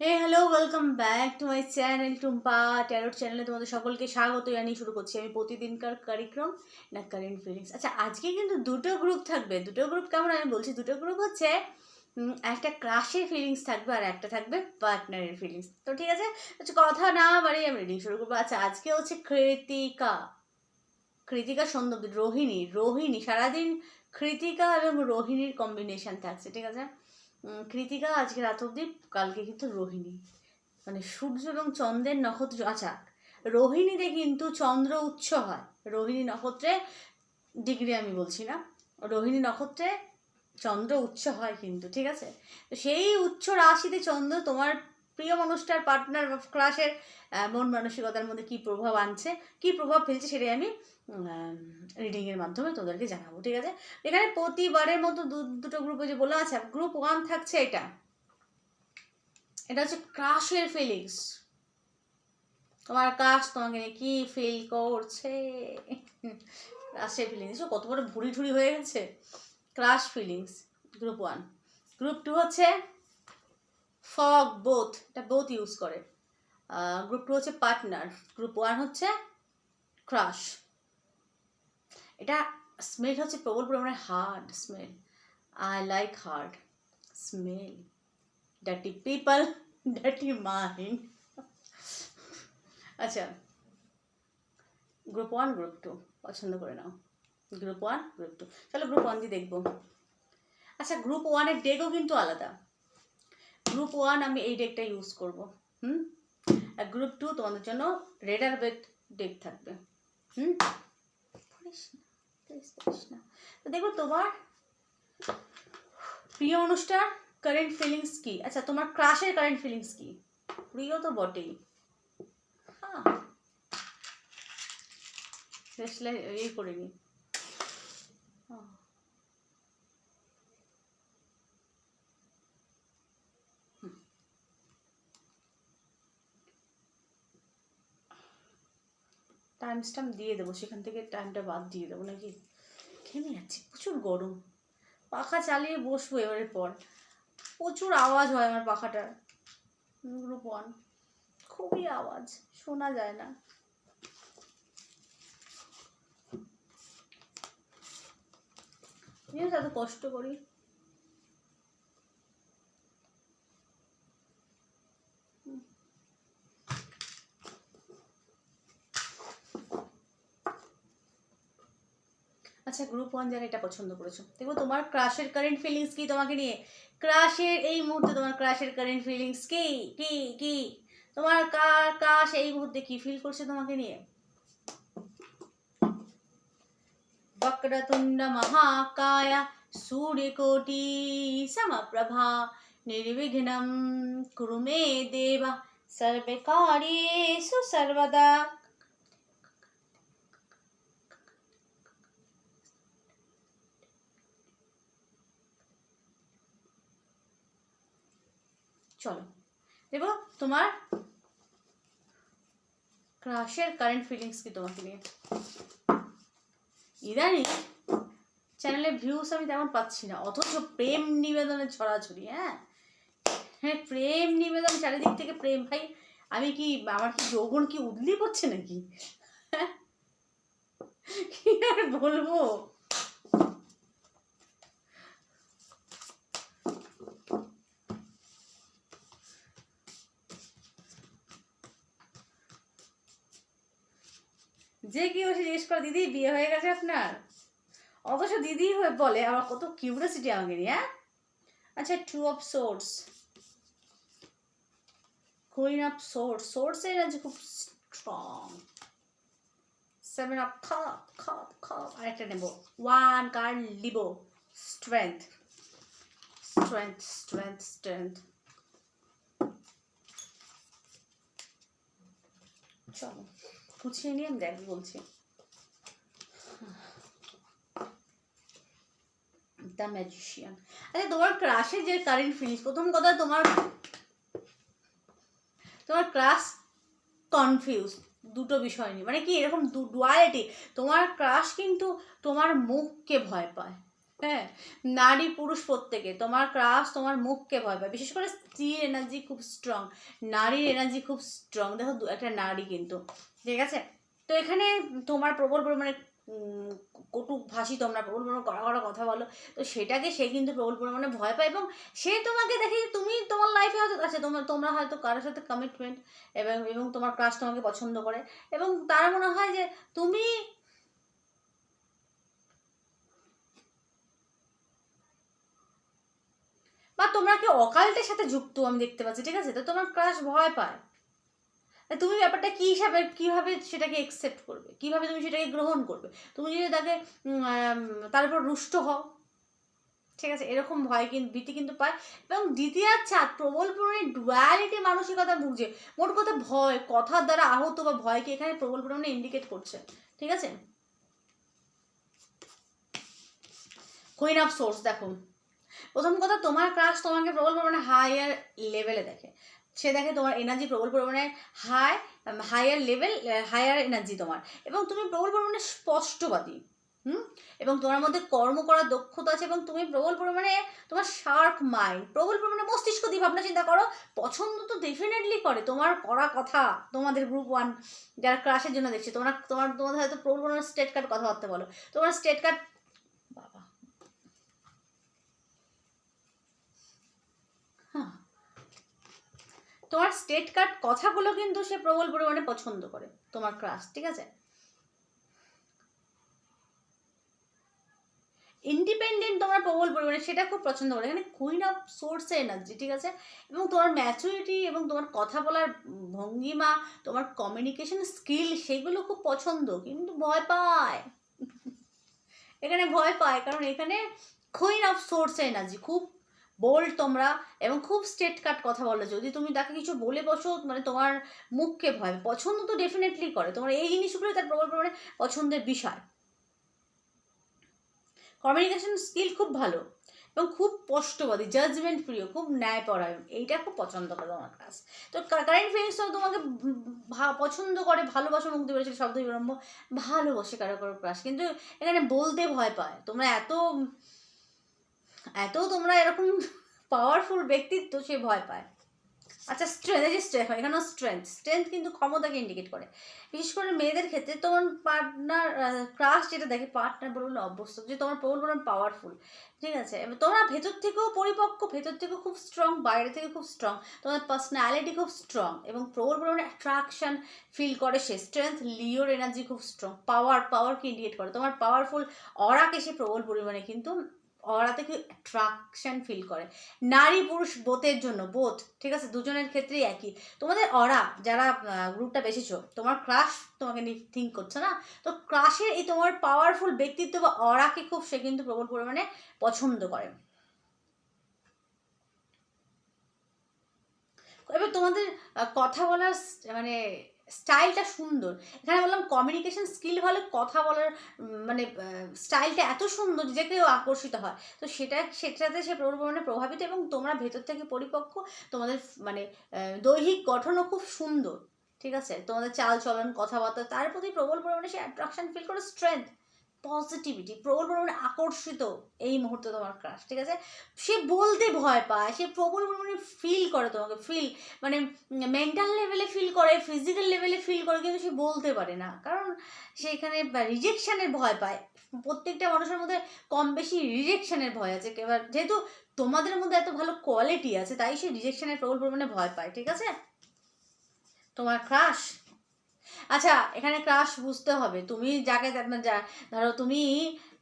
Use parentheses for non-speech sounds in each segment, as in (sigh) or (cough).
Hey hello welcome back to my channel Tumpa tarot চ্যানেলে তোমাদের সকলকে স্বাগত জানিয়ে শুরু করছি আমি প্রতিদিনকার কারিক্রম না কারেন্ট ফিলিংস আচ্ছা আজকে কিন্তু দুটো গ্রুপ থাকবে। দুটো গ্রুপ কেমন আমি বলছি? দুটো গ্রুপ হচ্ছে একটা ক্রাশের ফিলিংস থাকবে আর একটা থাকবে পার্টনারের ফিলিংস তো ঠিক আছে? আচ্ছা কথা না বাড়ি আমি রিডিং শুরু করব। আচ্ছা আজকে হচ্ছে কৃতিকা। কৃতিকা সৌন্দর্য, রোহিণী। রোহিণী, সারাদিন কৃতিকা এবং রোহিণীর কম্বিনেশন থাকছে, ঠিক আছে? কৃতিকা আজকে রাত অবধি, কালকে কিন্তু রোহিণী। মানে সূর্য এবং চন্দ্রের নক্ষত্র আচ্ছা রোহিণীতে কিন্তু চন্দ্র উচ্চ হয়। রোহিণী নক্ষত্রে, ডিগ্রি আমি বলছি না, রোহিণী নক্ষত্রে চন্দ্র উচ্চ হয় কিন্তু, ঠিক আছে? তো সেই উচ্চ রাশিতে চন্দ্র তোমার প্রিয় মানুষটার পার্টনার ক্লাসের মন মানসিকতার মধ্যে কী প্রভাব আনছে, কী প্রভাব ফেলছে সেটাই আমি রিডিংয়ের মাধ্যমে তোদেরকে জানাব, ঠিক আছে? এখানে প্রতিবারের মতো দু- দুটো গ্রুপে যে বলা আছে গ্রুপ ওয়ান থাকছে এটা। এটা হচ্ছে ক্রাশের ফিলিংস তোমার কাশ তোমাকে কি ফিল করছে? ক্রাশের ফিলিংস কত বড় ভুড়ি ঠুড়ি হয়ে গেছে। Crush feelings group one group two হচ্ছে ফগ বোথ এটা বোথ ইউজ করে। গ্রুপ টু হচ্ছে পার্টনার গ্রুপ ওয়ান হচ্ছে ক্রাশ এটা স্মেল হচ্ছে প্রবল পরিমাণে hard smell I like hard smell dirty people dirty mind আচ্ছা গ্রুপ ওয়ান গ্রুপ টু পছন্দ করে নাও। গ্রুপ ওয়ান গ্রুপ টু চলো গ্রুপ ওয়ান দিয়ে দেখব। আচ্ছা গ্রুপ ওয়ানের ডেকও কিন্তু আলাদা। গ্রুপ ওয়ান আমি এই ডেকটা ইউজ করব, হুম? আর গ্রুপ টু তোমাদের জন্য রেড আর বেড ডেক থাকবে, হুম? দেখো তোমার প্রিয় অনুষ্ঠান কারেন্ট ফিলিংস কি? আচ্ছা তোমার ক্রাশের কারেন্ট ফিলিংস কি? প্রিয় তো বটেই। হ্যাঁ। এই করে নি। টাইম দিয়ে দেবো, সেখান থেকে টাইমটা বাদ দিয়ে দেবো, নাকি? ঘেমে যাচ্ছি, প্রচুর গরম। পাখা চালিয়ে বসবো এবারের পর। প্রচুর আওয়াজ হয় আমার পাখাটার। গ্রুপ ওয়ান খুবই আওয়াজ, শোনা যায় না। এত কষ্ট করি। আচ্ছা গ্রুপ ওয়ান যারা এটা পছন্দ করেছো দেখো তোমার ক্রাশের কারেন্ট ফিলিংস কি তোমাকে নিয়ে ক্রাশের এই মুহূর্তে তোমার ক্রাশের কারেন্ট ফিলিংস কি কি কি তোমার ক্রাশ এই মুহূর্তে কি ফিল করছে তোমাকে নিয়ে वक्रतुण्ड महाकाय सूर्यकोटि समप्रभा निर्विघ्नं कुरु मे देव सर्वकार्येषु सर्वदा চলো। দেখো তোমার ক্রাশের কারেন্ট ফিলিংস কি তোমাকে নিয়ে? ইদানিং চ্যানেলে ভিউস আমি তেমন পাচ্ছি না, অথচ প্রেম নিবেদনের ছড়াছড়ি হ্যাঁ? হ্যাঁ প্রেম নিবেদন চারিদিক থেকে প্রেম। ভাই, আমি কি, আমার কি যৌবন কি উদলি পড়ছে নাকি? হ্যাঁ? কি আর বলব? যে কেউ এসে জিজ্ঞেস করে, দিদি, বিয়ে হয়ে গেছে আপনার? অবশ্য দিদি হয়ে বলে, আমার কত কিউরিয়াসিটি আমাকে নিয়ে হ্যাঁ? আচ্ছা two of swords queen of swords সোর্সের আছে খুব স্ট্রং সেভেন অফ খাপ খাপ খাপ আরেকটা নেব। ওয়ান কার্ড লিবো? স্ট্রেংথ স্ট্রেংথ স্ট্রেংথ স্ট্রেংথ চলো। গুছিয়ে নিয়ে আমি দেখ বলছি। দ্য ম্যাজিশিয়ান আচ্ছা তোমার ক্রাশে যে কারেন্ট ফিনিশ প্রথম কথা তোমার তোমার ক্রাশ কনফিউজ দুটো বিষয় নিয়ে। মানে কি, এরকম ডুয়ালিটি তোমার ক্রাশ কিন্তু তোমার মুখকে ভয় পায়। হ্যাঁ নারী পুরুষ প্রত্যেকে, তোমার ক্রাশ তোমার মুখকে ভয় পায়। বিশেষ করে স্ত্রীর এনার্জি খুব স্ট্রং নারীর এনার্জি খুব স্ট্রং দেখো একটা নারী কিন্তু ঠিক আছে? তো এখানে তোমার প্রবল পরিমাণে কটুক কটু ভাষী তোমরা, প্রবল পরিমাণে কড়া কড়া কথা বলো। তো সেটাকে সে কিন্তু প্রবল পরিমাণে ভয় পায় এবং সে তোমাকে দেখে তুমি তোমার লাইফে হয়তো আছে তোমার, তোমরা হয়তো কারোর সাথে কমিটমেন্ট এবং এবং তোমার ক্রাশ তোমাকে পছন্দ করে এবং তার মনে হয় যে তুমি বা তোমরা কি অকাল্টের সাথে যুক্ত আমি দেখতে পাচ্ছি, ঠিক আছে? তো তোমার ক্রাশ ভয় পায়। তুমি ব্যাপারটা কী হিসাবে, কীভাবে সেটাকে একসেপ্ট করবে? কীভাবে তুমি সেটাকে গ্রহণ করবে? তুমি যদি তাকে তার উপর রুষ্ট হও, ঠিক আছে? এরকম ভয় কিন্তু ভীতি কিন্তু পায়। এবং দ্বিতীয় চাঁদ প্রবল পরিমাণে ডুয়ালিটি মানসিকতা বুঝে মোট কথা ভয়, কথার দ্বারা আহত বা ভয়কে এখানে প্রবল পরিমাণে ইন্ডিকেট করছে। ঠিক আছে? কুইন অফ সোর্স দেখো। প্রথম কথা, তোমার ক্রাশ তোমাকে প্রবল পরিমাণে হায়ার লেভেলে দেখে। সে দেখে তোমার এনার্জি প্রবল পরিমাণে high higher level higher energy তোমার। এবং তুমি প্রবল পরিমাণে স্পষ্টবাদী, হুম? এবং তোমার মধ্যে কর্ম করার দক্ষতা আছে এবং তুমি প্রবল পরিমাণে তোমার শার্প মাইন্ড প্রবল পরিমাণে মস্তিষ্ক দিয়ে ভাবনা চিন্তা করো। পছন্দ তো ডেফিনেটলি করে তোমার করা কথা, তোমাদের গ্রুপ ওয়ান যারা ক্রাশের জন্য দেখছে, তোমার তোমার তোমাদের হয়তো প্রবল পরিমাণে স্টেট কার্ড কথাবার্তা বলো। তোমার স্টেট কার্ড বাবা হ্যাঁ তোমার স্টেট কার্ড কথাগুলো কিন্তু সে প্রবল পরিমাণে পছন্দ করে। তোমার ক্রাশ ঠিক আছে? ইন্ডিপেন্ডেন্ট তোমার প্রবল পরিমাণে, সেটা খুব পছন্দ করে। এখানে কুইন অফ সোর্সে এনার্জি ঠিক আছে? এবং তোমার ম্যাচুরিটি এবং তোমার কথা বলার ভঙ্গিমা, তোমার কমিউনিকেশন স্কিল সেগুলো খুব পছন্দ, কিন্তু ভয় পায়। এখানে ভয় পায়, কারণ এখানে কুইন অফ সোর্সে এনার্জি খুব বোল্ড তোমরা এবং খুব স্টেট কাট কথা বলো। যদি তুমি তাকে কিছু বলে বসো মানে তোমার মুখকে ভয়, পছন্দ তো ডেফিনেটলি করে। তোমার এই জিনিসগুলো তার প্রবল পরিমাণে পছন্দের বিষয়। কমিউনিকেশন স্কিল খুব ভালো এবং খুব স্পষ্টবাদী জাজমেন্ট প্রিয়, খুব ন্যায়পরায়ণ। এইটা খুব পছন্দ করে তোমার কাজ তো কারেন্ট ফিলিংস তোমাকে পছন্দ করে, ভালোবাসা, মুক্তি পেরেছিল শব্দ বিড়ম্ব ভালোবাসে কারও কারও ক্রাশ কিন্তু এখানে বলতে ভয় পায়। তোমরা এত এত তোমরা এরকম পাওয়ারফুল ব্যক্তিত্ব সে ভয় পায়। আচ্ছা স্ট্রেংথ এই যে স্ট্রেংথ এখানেও স্ট্রেংথ স্ট্রেংথ কিন্তু ক্ষমতাকে ইন্ডিকেট করে। বিশেষ করে মেয়েদের ক্ষেত্রে তোমার পার্টনার ক্রাশ যেটা দেখে পার্টনার বলুন অভ্যস্ত, যে তোমার প্রবল বলুন পাওয়ারফুল ঠিক আছে? তোমরা ভেতর থেকেও পরিপক্ক, ভেতর থেকেও খুব স্ট্রং বাইরে থেকে খুব স্ট্রং তোমার পার্সোনালিটি খুব স্ট্রং এবং প্রবল বলুন অ্যাট্রাকশন ফিল করে সে। স্ট্রেংথ লিওর এনার্জি খুব স্ট্রং পাওয়ার পাওয়ারকে ইন্ডিকেট করে। তোমার পাওয়ারফুল অরাকে সে প্রবল পরিমাণে কিন্তু অরা থেকে অ্যাট্রাকশন ফিল করে? নারী পুরুষ বোথের জন্য বোথ ঠিক আছে? দুজনের ক্ষেত্রেই একই। তোমাদের অরা, যারা গ্রুপটা বেছেছো, তোমার ক্রাশ তোমাকে নিয়ে থিঙ্ক করছে না? তো ক্রাশের এই তোমার পাওয়ারফুল ব্যক্তিত্ব বা অরাকে খুব সে কিন্তু প্রবল পরিমাণে পছন্দ করে। এবার তোমাদের কথা বলার মানে স্টাইলটা সুন্দর। এখানে বললাম কমিউনিকেশন স্কিল ভালো, কথা বলার মানে স্টাইলটা এত সুন্দর যে কেউ আকর্ষিত হয়। তো সেটা, সেটাতে সে প্রবল পরিমাণে প্রভাবিত এবং তোমরা ভেতর থেকে পরিপক্ক, তোমাদের মানে দৈহিক গঠনও খুব সুন্দর। ঠিক আছে? তোমাদের চাল চলন কথাবার্তা, তার প্রতি প্রবল পরিমাণে সে অ্যাট্রাকশন ফিল করে স্ট্রেংথ পজিটিভিটি প্রবল পরিমাণে আকর্ষিত এই মুহূর্তে তোমার ক্রাশ ঠিক আছে? সে বলতে ভয় পায়, সে প্রবল পরিমাণে ফিল করে তোমাকে ফিল মানে মেন্টাল লেভেলে ফিল করে ফিজিক্যাল লেভেলে ফিল করে, কিন্তু সে বলতে পারে না। কারণ সে এখানে রিজেকশনের ভয় পায়। প্রত্যেকটা মানুষের মধ্যে কম বেশি রিজেকশানের ভয় আছে। এবার যেহেতু তোমাদের মধ্যে এত ভালো কোয়ালিটি আছে, তাই সে রিজেকশনের প্রবল পরিমাণে ভয় পায়, ঠিক আছে? তোমার ক্রাশ আচ্ছা এখানে ক্রাশ বুঝতে হবে। তুমি যাকে যা ধরো তুমি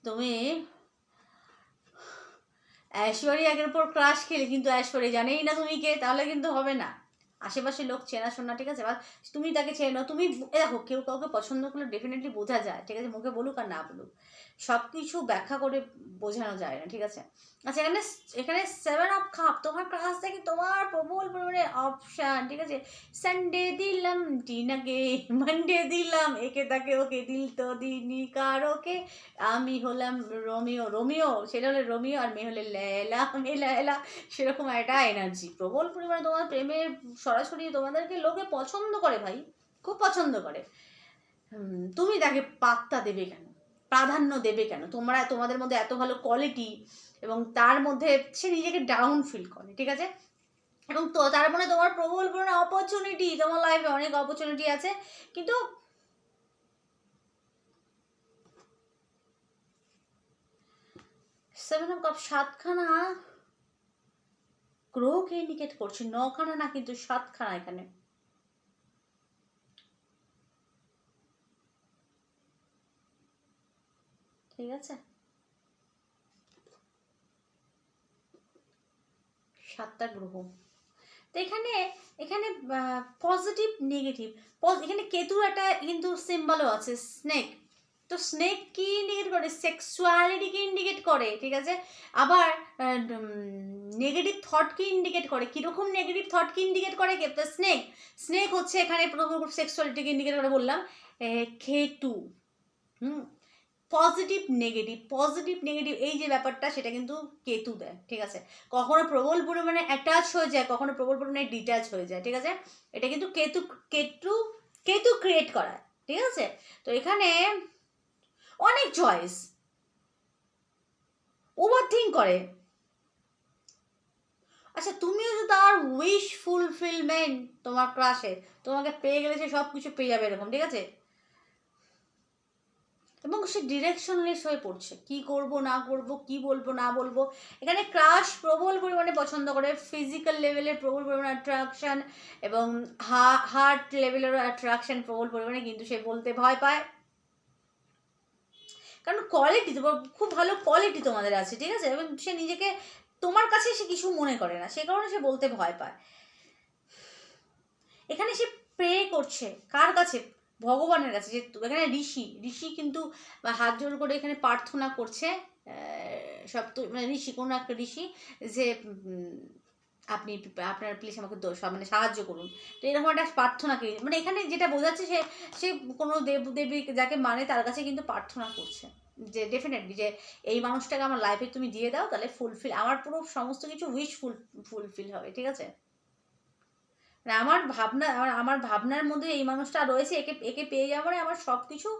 তুমি ঐশ্বরিয়াকের উপর ক্রাশ খেলে, কিন্তু ঐশ্বরিয়া জানেই না তুমি কে, তাহলে কিন্তু হবে না। আশেপাশে লোক চেনাশোনা ঠিক আছে? বা তুমি তাকে চেনো তুমি দেখো, কেউ কাউকে পছন্দ করলে ডেফিনেটলি বোঝা যায়, ঠিক আছে? মুখে বলুক আর না বলুক। সব কিছু ব্যাখ্যা করে বোঝানো যায় না, ঠিক আছে? আচ্ছা এখানে এখানে সেভেন অফ কাপ তোমার কাছ থেকে তোমার প্রবল পরিমাণে অপশান ঠিক আছে? সানডে দিলাম টিনাকে মানডে দিলাম, একে তাকে ওকে দিল তো দিনি কারোকে আমি হলাম রোমিও রোমিও সেটা হলে রোমিও আর মেয়ে হলে লেলা, মেয়ে লেলা, সেরকম একটা এনার্জি প্রবল পরিমাণে তোমার প্রেমের সরাসরি তোমাদেরকে লোকে পছন্দ করে ভাই, খুব পছন্দ করে। তুমি তাকে পাত্তা দেবে কেন? প্রাধান্য দেবে কেন? তোমরা, তোমাদের মধ্যে এত ভালো কোয়ালিটি এবং তার মধ্যে সে নিজেকে ডাউন ফিল করে, ঠিক আছে? এবং তো তার মানে তোমার প্রবল পরিমাণে অপরচুনিটি তোমার লাইফে অনেক অপরচুনিটি আছে, কিন্তু সেভেন অফ কাপ সাতখানা গ্রহকে ইন্ডিকেট করছে, নখানা না কিন্তু সাতখানা এখানে। ঠিক আছে? সাতটা গ্রহ। তো এখানে এখানে পজিটিভ নেগেটিভ এখানে কেতুর একটা কিন্তু সিম্বলও আছে স্নেক তো স্নেক কি ইন্ডিকেট করে? সেক্সুয়ালিটিকে ইন্ডিকেট করে? ঠিক আছে? আবার নেগেটিভ থটকে ইন্ডিকেট করে? কীরকম নেগেটিভ থটকে ইন্ডিকেট করে কে স্নেক স্নেক হচ্ছে এখানে সেক্সুয়ালিটিকে ইন্ডিকেট করে বললাম। খেটু হুম? পজিটিভ নেগেটিভ পজিটিভ নেগেটিভ এই যে ব্যাপারটা, সেটা কিন্তু কেতু দেয়। ঠিক আছে? কখনো প্রবল পরিমাণে অ্যাটাচ হয়ে যায়, কখনো প্রবল পরিমাণে ডিট্যাচ হয়ে যায়। ঠিক আছে? এটা কিন্তু কেতু কেতু কেতু ক্রিয়েট করায়। ঠিক আছে? তো এখানে অনেক চয়েস ওভার থিঙ্ক করে। আচ্ছা তুমিও যদি তার উইশ ফুলফিলমেন্ট তোমার ক্রাশে তোমাকে পেয়ে গেলে সে সব কিছু পেয়ে যাবে এরকম, ঠিক আছে? এবং সে ডিরেকশনলেস হয়ে পড়ছে। কি করব, না করব, কি বলব, না বলব। এখানে ক্রাশ প্রবল পরিমাণে পছন্দ করে। ফিজিক্যাল লেভেলের প্রবল পরিমাণে অ্যাট্রাকশান এবং হার্ট লেভেলেরও অ্যাট্রাকশান প্রবল পরিমাণে, কিন্তু সে বলতে ভয় পায়। কারণ কোয়ালিটি তোমার, খুব ভালো কোয়ালিটি তোমাদের আছে, ঠিক আছে? এবং সে নিজেকে, তোমার কাছে সে কিছু মনে করে না, সে কারণে সে বলতে ভয় পায়। এখানে সে প্রে করছে, কার কাছে? ভগবানের কাছে, যে এখানে ঋষি ঋষি কিন্তু হাত জোর করে এখানে প্রার্থনা করছে সব তো মানে ঋষি, কোনো একটা ঋষি যে আপনি আপনার প্লিজ আমাকে মানে সাহায্য করুন। তো এরকম একটা প্রার্থনাকে মানে এখানে যেটা বোঝাচ্ছে সে সে কোনো দেব, দেবী যাকে মানে তার কাছে কিন্তু প্রার্থনা করছে। যে ডেফিনেটলি যে এই মানুষটাকে আমার লাইফে তুমি দিয়ে দাও, তাহলে ফুলফিল আমার পুরো সমস্ত কিছু উইশ ফুল ফুলফিল হবে, ঠিক আছে? মানে আমার ভাবনা, আমার ভাবনার মধ্যে এই মানুষটা রয়েছে, একে একে পেয়ে যাওয়ার আমার সব কিছু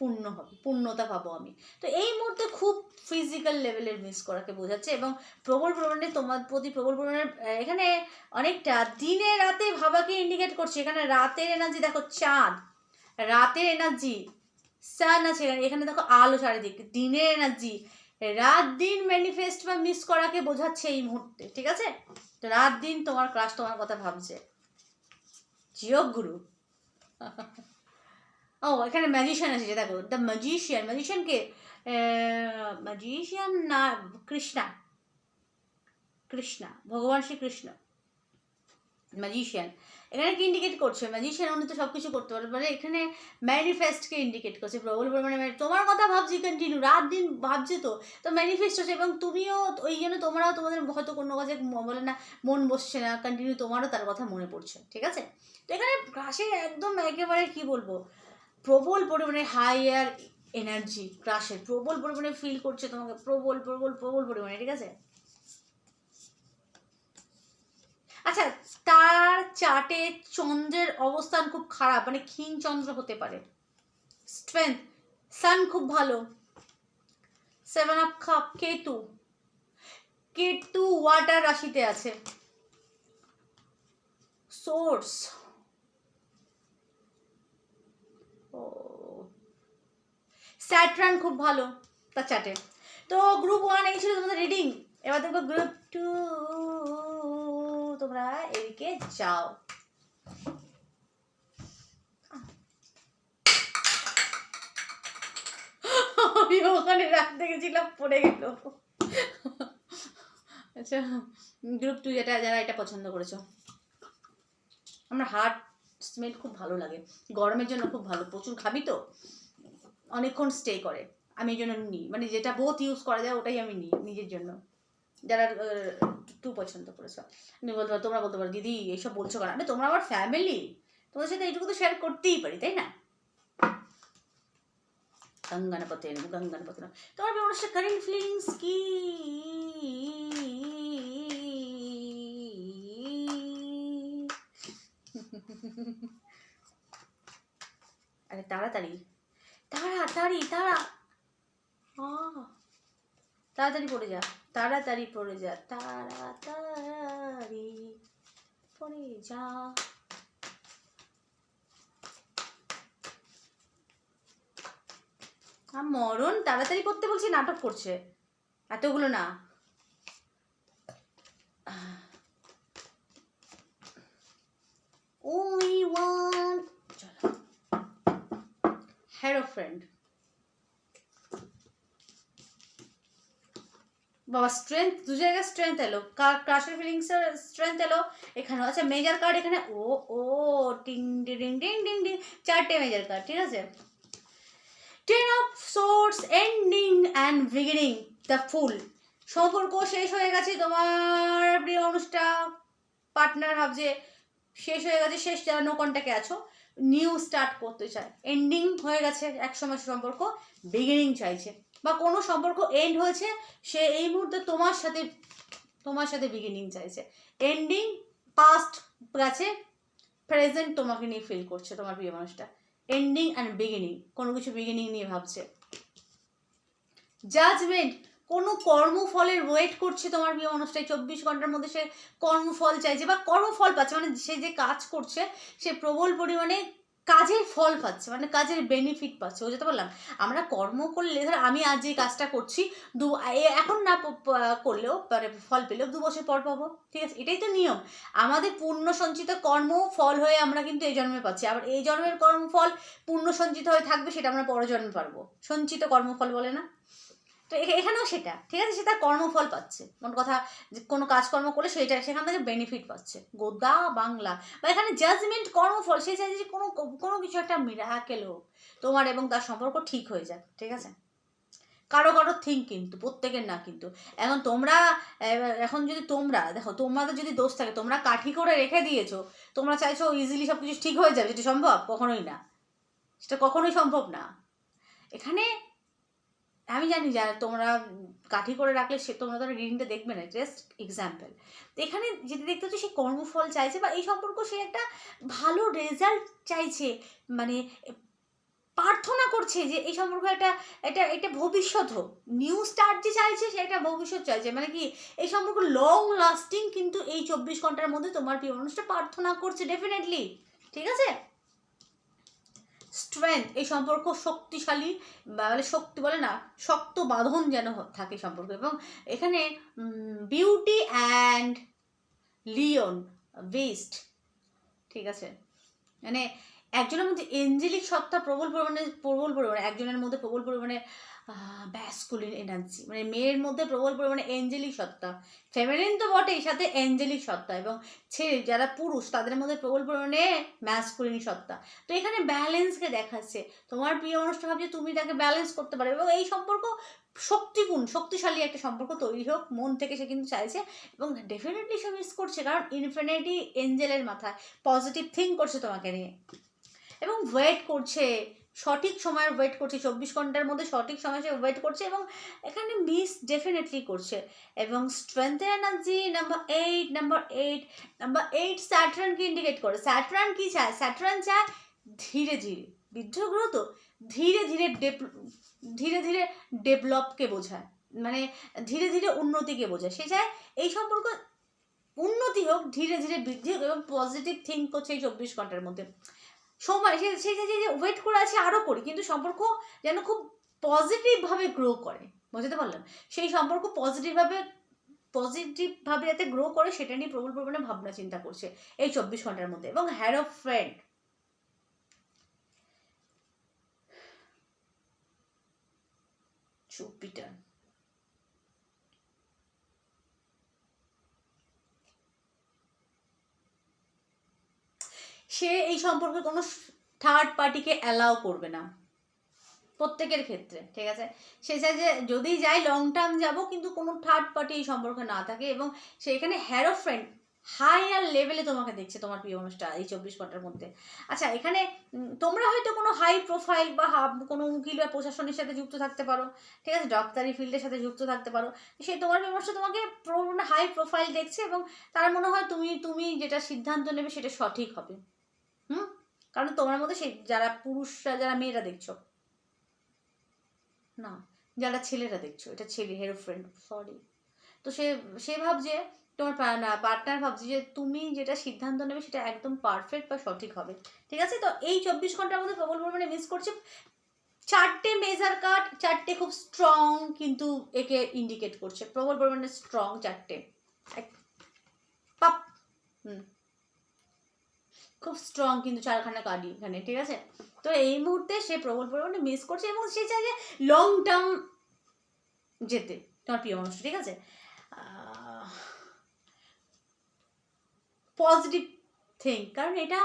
পূর্ণ হবে, পূর্ণতা পাবো আমি। তো এই মুহূর্তে খুব ফিজিক্যাল লেভেলের মিস করাকে বোঝাচ্ছে এবং প্রবল প্রমাণে তোমার প্রতি প্রবল প্রমাণের এখানে অনেকটা দিনে রাতে ভাবাকে ইন্ডিকেট করছে। এখানে রাতের এনার্জি দেখো চাঁদ, রাতের এনার্জি সান আছে এখানে। দেখো আলো চারিদিক। দিনের এনার্জি রাত দিন ম্যানিফেস্ট বা মিস করাকে বোঝাচ্ছে এই মুহূর্তে, ঠিক আছে? তো রাত দিন তোমার ক্লাস তোমার কথা ভাবছে। যোগ গুরু (laughs) ও এখানে ম্যাজিশিয়ান আছে দেখো দ্য ম্যাজিশিয়ান ম্যাজিশিয়ানকে ম্যাজিশিয়ান না কৃষ্ণা কৃষ্ণা ভগবান শ্রীকৃষ্ণ ম্যাজিশিয়ান এখানে কি ইন্ডিকেট করছে? ম্যাজিশিয়ান উনি তো সব কিছু করতে পারে মানে এখানে ম্যানিফেস্টকে ইন্ডিকেট করছে। প্রবল পরিমাণে তোমার কথা ভাবছি কন্টিনিউ রাত দিন ভাবছি তো। তো ম্যানিফেস্ট হচ্ছে এবং তুমিও ওই জন্য তোমরাও তোমাদের হয়তো কোনো কাজে বলে না, মন বসছে না। কন্টিনিউ তোমারও তার কথা মনে পড়ছে। ঠিক আছে? তো এখানে ক্রাশে একদম একেবারে কি বলব? প্রবল পরিমাণে হাইয়ার এনার্জি ক্রাশের প্রবল পরিমাণে ফিল করছে তোমাকে, প্রবল প্রবল প্রবল পরিমাণে, ঠিক আছে? আচ্ছা তার চার্টে চন্দ্রের অবস্থান খুব খারাপ মানে ক্ষীণ চন্দ্র হতে পারে। স্ট্রেংথ সান খুব ভালো। Seven of cup Ketu. Ketu water রাশিতে আছে। সোর্স ও স্যাটরান খুব ভালো তার চার্টে তো গ্রুপ ওয়ান এই ছিল তোমাদের রিডিং এবার দেখব গ্রুপ টু তোমরা এদিকে যাও। আমি ওখানে রাখতে গেছিলাম পড়ে গেল। আচ্ছা গ্রুপ টু যেটা যারা এটা পছন্দ করেছ। আমার হার্ট স্মেল খুব ভালো লাগে। গরমের জন্য খুব ভালো। প্রচুর খাবি তো? অনেকক্ষণ স্টে করে। আমি এই জন্য নিই। মানে যেটা বহুত ইউজ করা যায়, ওটাই আমি নিই নিজের জন্য। যারা টু পছন্দ করেছ। আমি বলতে পারো, তোমরা বলতে পারো, দিদি, এইসব বলছো কেন? আরে, তোমরা আমার ফ্যামিলি তোমাদের সাথে এইটুকু তো শেয়ার করতেই পারি, তাই না? গঙ্গানপতে নেব তোমার অনুষ্ঠান কারেন্ট ফিলিংস কি? আরে, তাড়াতাড়ি। তাড়াতাড়ি তাড়া তাড়াতাড়ি পড়ে যা, তাড়াতাড়ি পড়ে যা, তাড়াতাড়ি পড়ে যা। আর মরণ, তাড়াতাড়ি পড়তে বলছি, নাটক করছে। এতগুলো না। one চলো হ্যারো ফ্রেন্ড বাবা স্ট্রেংথ দু জায়গায় স্ট্রেংথ এলো। ক্রাশের ফিলিংস এর স্ট্রেংথ এলো। এখানে আচ্ছা মেজার কার্ড এখানে ও ও, টিং ডিং ডিং ডিং ডিং চারটে মেজার কার্ড ঠিক আছে? Ten of swords ending and beginning the fool সম্পর্ক শেষ হয়ে গেছে তোমার প্রিয় অনুষ্ঠান পার্টনার ভাবছে, শেষ হয়ে গেছে, শেষ যারা নো কন্ট্যাক্টে আছো। নিউ স্টার্ট করতে চায়। এন্ডিং হয়ে গেছে এক সময় সম্পর্ক বিগিনিং চাইছে। বা কোনো সম্পর্ক এন্ড হয়েছে, সে এই মুহূর্তে তোমার সাথে তোমার সাথে বিগিনিং চাইছে। এন্ডিং পাস্ট গেছে প্রেজেন্ট তোমাকে নিয়ে ফিল করছে, তোমার প্রিয় মানুষটা। এন্ডিং অ্যান্ড বিগিনিং কোনো কিছু বিগিনিং নিয়ে ভাবছে। জাজমেন্ট কোনো কর্মফলের ওয়েট করছে তোমার প্রিয় মানুষটাই চব্বিশ ঘণ্টার মধ্যে সে কর্মফল চাইছে বা কর্মফল পাচ্ছে মানে সে যে কাজ করছে, সে প্রবল পরিমাণে কাজের ফল পাচ্ছে মানে কাজের বেনিফিট পাচ্ছে, বুঝতে পারলাম? আমরা কর্ম করলে, ধর আমি আজ যে কাজটা করছি, দু এখন না করলেও মানে ফল পেলেও দু বছর পর পাবো, ঠিক আছে? এটাই তো নিয়ম। আমাদের পূর্ণ সঞ্চিত কর্ম ফল হয়ে আমরা কিন্তু এই জন্মে পাচ্ছি। আবার এই জন্মের কর্মফল পূর্ণ সঞ্চিত হয়ে থাকবে, সেটা আমরা পর জন্মে পারব। সঞ্চিত কর্মফল বলে না? তো এখা- এখানেও সেটা, ঠিক আছে? সে তার কর্মফল পাচ্ছে। কোন কথা, যে কোনো কাজকর্ম করলে সেটা সেখান থেকে বেনিফিট পাচ্ছে। গোদা বাংলা। বা এখানে জাজমেন্ট কর্মফল, সে চাইছে যে কোনো কোনো কিছু একটা মিরাকেল হোক, তোমার এবং তার সম্পর্ক ঠিক হয়ে যাক, ঠিক আছে? কারও কারও থিঙ্ক কিন্তু, প্রত্যেকের না কিন্তু। এখন তোমরা এখন যদি তোমরা, দেখো তোমাদের যদি দোষ থাকে, তোমরা কাঠি করে রেখে দিয়েছ, তোমরা চাইছো ইজিলি সব কিছু ঠিক হয়ে যাবে যেটা সম্ভব? কখনোই না। সেটা কখনোই সম্ভব না। এখানে আমি জানি যারা তোমরা কাঠি করে রাখলে সে তোমরা তো রিডিংটা দেখবে না জাস্ট এক্সাম্পল তো এখানে যেটা দেখতে হচ্ছে সে কর্মফল চাইছে বা এই সম্পর্ক সে একটা ভালো রেজাল্ট চাইছে মানে প্রার্থনা করছে যে এই সম্পর্ক একটা এটা একটা ভবিষ্যৎ হোক। নিউ স্টার্ট যে চাইছে, সে একটা ভবিষ্যৎ চাইছে। মানে কি, এই সম্পর্ক লং লাস্টিং কিন্তু এই চব্বিশ ঘণ্টার মধ্যে তোমার প্রিয় মানুষটা প্রার্থনা করছে ডেফিনেটলি ঠিক আছে? স্ট্রেংথ এই সম্পর্ক শক্তিশালী মানে শক্তি বলে না, শক্ত বাঁধন যেন থাকে সম্পর্ক। এবং এখানে বিউটি অ্যান্ড লিওন বেস্ট ঠিক আছে? মানে একজনের মধ্যে এঞ্জেলিক সত্তা প্রবল পরিমাণে প্রবল পরিমাণে, একজনের মধ্যে প্রবল পরিমাণে ব্যাসকুলিন এনার্জি মানে মেয়ের মধ্যে প্রবল পরিমাণে এঞ্জেলিক সত্তা। ফেমিনিন তো বটেই সাথে এঞ্জেলিক সত্তা এবং ছেলে, যারা পুরুষ, তাদের মধ্যে প্রবল পরিমাণে ম্যাসকুলিন সত্তা। তো এখানে ব্যালেন্সকে দেখাচ্ছে। তোমার প্রিয় মানুষটা ভাবছে তুমি তাকে ব্যালেন্স করতে পারবে এবং এই সম্পর্ক শক্তিগুণ, শক্তিশালী একটা সম্পর্ক তৈরি হোক, মন থেকে সে কিন্তু চাইছে এবং ডেফিনেটলি সে মিস করছে কারণ ইনফিনিটি এঞ্জেলের মাথায় পজিটিভ থিঙ্ক করছে তোমাকে নিয়ে। এবং ওয়েট করছে সঠিক সময়ের ওয়েট করছে, চব্বিশ ঘণ্টার মধ্যে সঠিক সময় সে ওয়েট করছে এবং এখানে মিস ডেফিনেটলি করছে। এবং স্ট্রেংথের energy number eight number eight number eight স্যাটার্নকে indicate করে। স্যাটার্ন কি চায়? স্যাটার্ন চায় ধীরে ধীরে। বিদ্রোহ তো ধীরে ধীরে ডেপ- ধীরে ধীরে ডেভেলপকে বোঝায়। মানে ধীরে ধীরে উন্নতিকে বোঝায়। সে চায় এই সম্পর্ক উন্নতি হোক, ধীরে ধীরে বৃদ্ধি হোক এবং পজিটিভ থিঙ্ক করছে এই চব্বিশ ঘণ্টার মধ্যে। সময় সে সে যে ওয়েট করে আছে আরও করি, কিন্তু সম্পর্ক যেন খুব পজিটিভভাবে গ্রো করে, বুঝতে পারলাম সেই সম্পর্ক পজিটিভভাবে পজিটিভভাবে যাতে গ্রো করে, সেটা নিয়ে প্রবল পরিমাণে ভাবনা চিন্তা করছে এই চব্বিশ ঘণ্টার মধ্যে। এবং হ্যারো ফ্রেন্ড। জুপিটার সে এই সম্পর্কে কোনো থার্ড পার্টিকে অ্যালাউ করবে না। প্রত্যেকের ক্ষেত্রে, ঠিক আছে? সে চায় যে যদি যাই লং টার্ম যাব, কিন্তু কোনো থার্ড পার্টি এই সম্পর্কে না থাকে এবং সে এখানে হ্যারো ফ্রেন্ড হায়ার লেভেলে তোমাকে দেখছে তোমার প্রিয় মানুষটা এই চব্বিশ ঘণ্টার মধ্যে। আচ্ছা এখানে তোমরা হয়তো কোনো হাই প্রোফাইল বা কোনো উকিল বা প্রশাসনের সাথে যুক্ত থাকতে পারো, ঠিক আছে? ডাক্তারি ফিল্ডের সাথে যুক্ত থাকতে পারো। সে তোমার প্রিয় মানুষটা তোমাকে হাই প্রোফাইল দেখছে এবং তার মনে হয় তুমি তুমি যেটা সিদ্ধান্ত নেবে সেটা সঠিক হবে। হুম? কারণ তোমার মধ্যে সেই যারা পুরুষরা, যারা মেয়েরা দেখছ। না, যারা ছেলেরা দেখছ, এটা ছেলে হেরো ফ্রেন্ড সরি তো সে সে ভাবছে, তোমার পার্টনার ভাবছে যে তুমি যেটা সিদ্ধান্ত নেবে সেটা একদম পারফেক্ট বা সঠিক হবে। ঠিক আছে? তো এই চব্বিশ ঘণ্টার মধ্যে প্রবল পরিমাণে মিস করছে। চারটে মেজার কার্ড চারটে খুব স্ট্রং কিন্তু একে ইন্ডিকেট করছে। প্রবল পরিমাণে স্ট্রং চারটে। পাপ। হুম। খুব স্ট্রং কিন্তু চারখানা কার্ডই এখানে, ঠিক আছে? তো এই মুহূর্তে সে প্রবল পরিমাণে মিস করছে এবং সে চাই যে লং টার্ম যেতে, তোমার প্রিয় মানুষ, ঠিক আছে? পজিটিভ থিং কারণ এটা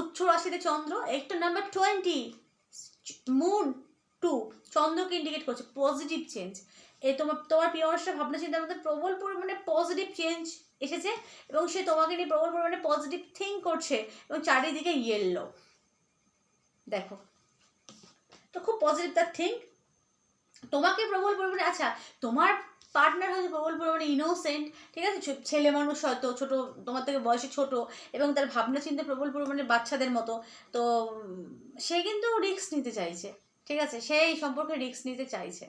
উচ্চ রাশিতে চন্দ্র, একটা নাম্বার টোয়েন্টি মুন টু চন্দ্রকে ইন্ডিকেট করছে পজিটিভ চেঞ্জ এ তোমার তোমার প্রিয় মানুষের ভাবনা চিন্তার মধ্যে প্রবল পরিমাণে পজিটিভ চেঞ্জ এসেছে এবং সে তোমাকে নিয়ে প্রবল পরিমাণে পজিটিভ থিঙ্ক করছে এবং চারিদিকে ইয়েলো দেখো। তো খুব পজিটিভ তার থিঙ্ক তোমাকে প্রবল পরিমাণে আচ্ছা তোমার পার্টনার হয়তো প্রবল পরিমাণে ইনোসেন্ট ঠিক আছে? ছেলে মানুষ হয়তো, ছোটো, তোমার থেকে বয়সে ছোট এবং তার ভাবনা চিন্তা প্রবল পরিমাণে বাচ্চাদের মতো। তো সে কিন্তু রিস্ক নিতে চাইছে, ঠিক আছে? সে এই সম্পর্কে রিস্ক নিতে চাইছে।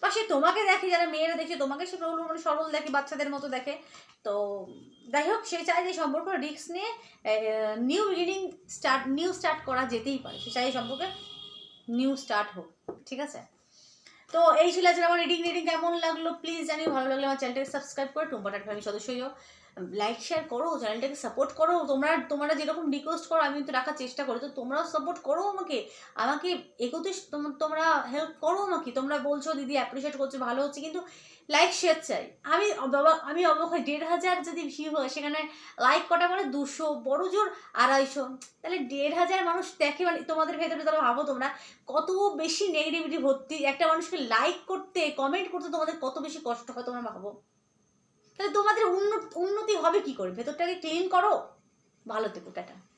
বা সে তোমাকে দেখে, যারা মেয়েরা দেখে, তোমাকে সে প্রবল মানে সরল দেখে, বাচ্চাদের মতো দেখে। তো যাই হোক, সে চায় যে সম্পর্ক রিক্স নিয়ে new beginning start new start করা যেতেই পারে। সে চায় সম্পর্কে নিউ স্টার্ট হোক, ঠিক আছে? তো এই ছিল আজকে আমার রিডিং রিডিং কেমন লাগল? প্লিজ জানিও। ভালো লাগলে আমার চ্যানেলটাকে সাবস্ক্রাইব করে টুম্পাটার ফ্যামিলি সদস্যই লাইক শেয়ার করো চ্যানেলটাকে সাপোর্ট করো। তোমরা তোমরা যেরকম রিকোয়েস্ট করো, আমি কিন্তু রাখার চেষ্টা করি। তো তোমরাও সাপোর্ট করো আমাকে। আমাকে এগোতে তোম- তোমরা হেল্প করো আমাকে। তোমরা বলছো, দিদি অ্যাপ্রিসিয়েট করছ, ভালো হচ্ছে। কিন্তু লাইক শেয়ার চাই। আমি অবাক আমি অবাক হয় দেড় হাজার যদি ভিউ হয়, সেখানে লাইক কটা মানে দুশো, বড় জোর আড়াইশো। তাহলে দেড় হাজার মানুষ দেখে মানে তোমাদের ভেতরে তাহলে ভাবো তোমরা, কত বেশি নেগেটিভিটি ভর্তি একটা মানুষকে লাইক করতে কমেন্ট করতে তোমাদের কত বেশি কষ্ট হয় তোমরা ভাবো। তাহলে তোমাদের উন্নত- হবে কি করে? ভেতরটাকে ক্লিন করো? ভালো থেকো টাটা।